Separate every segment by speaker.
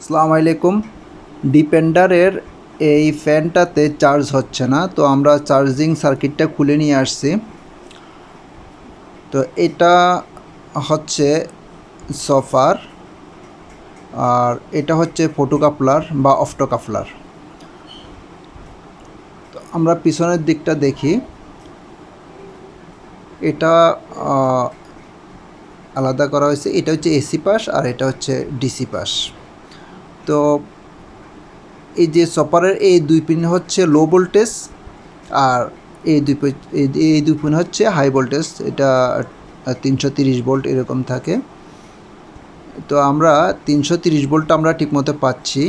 Speaker 1: আসসালামু আলাইকুম। ডিপেন্ডারের এই ফ্যানটাতে চার্জ হচ্ছে না, তো আমরা চার্জিং সার্কিটটা খুলে নিয়ে আসছি। তো এটা হচ্ছে সফার, আর এটা হচ্ছে ফটো কাপলার বা অফটো কাপলার তো আমরা পিছনের দিকটা দেখি। এটা আলাদা করা হয়েছে, এটা হচ্ছে এসি পাস আর এটা হচ্ছে ডিসি পাস। তো এই যে সপারের এই দুই পিন হচ্ছে লো ভোল্টেজ আর এই দুই এই- দুই পিন হচ্ছে হাই ভোল্টেজ এটা তিনশো তিরিশ ভোল্ট এরকম থাকে। তো আমরা তিনশো তিরিশ ভোল্ট আমরা ঠিকমতো পাচ্ছি,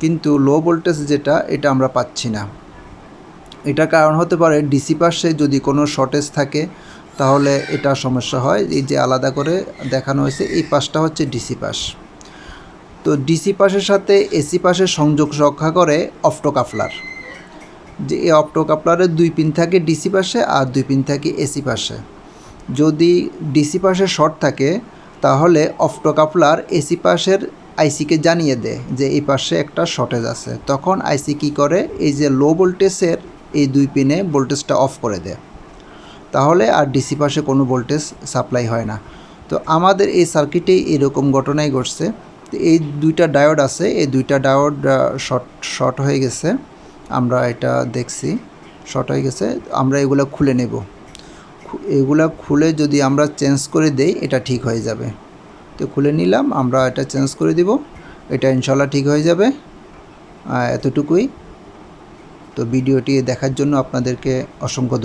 Speaker 1: কিন্তু লো ভোল্টেজ যেটা, এটা আমরা পাচ্ছি না। এটা কারণ হতে পারে ডিসি পাশে যদি কোনো শর্টেজ থাকে, তাহলে এটা সমস্যা হয়। এই যে আলাদা করে দেখানো হয়েছে, এই পাশটা হচ্ছে ডিসি পাস তো ডিসি পাশের সাথে এসি পাসের সংযোগ রক্ষা করে অফটো কাপলার যে এই অফটো কাপলারের দুই পিন থাকে ডিসি পাশে আর দুই পিন থাকে এসি পাশে যদি ডিসি পাশে শর্ট থাকে, তাহলে অফটো কাপলার এসি পাশের আইসিকে জানিয়ে দেয় যে এই পাশে একটা শর্টেজ আছে। তখন আইসি কী করে? এই যে লো ভোল্টেজের এই দুই পিনে ভোল্টেজটা অফ করে দেয়। তাহলে আর ডিসি পাশে কোনো ভোল্টেজ সাপ্লাই হয় না। তো আমাদের এই সার্কিটে এরকম ঘটনাই ঘটছে। এই দুইটা ডায়োড আছে, এই দুইটা ডায়োড শর্ট শর্ট হয়ে গেছে। আমরা এটা দেখছি শর্ট হয়ে গেছে, আমরা এগুলো খুলে নেব। এগুলা খুলে যদি আমরা চেঞ্জ করে দেই, এটা ঠিক হয়ে যাবে। তো খুলে নিলাম, আমরা এটা চেঞ্জ করে দিব, এটা ইনশাল্লাহ ঠিক হয়ে যাবে। এতটুকুই। তো ভিডিওটি দেখার জন্য আপনাদেরকে অসংখ্য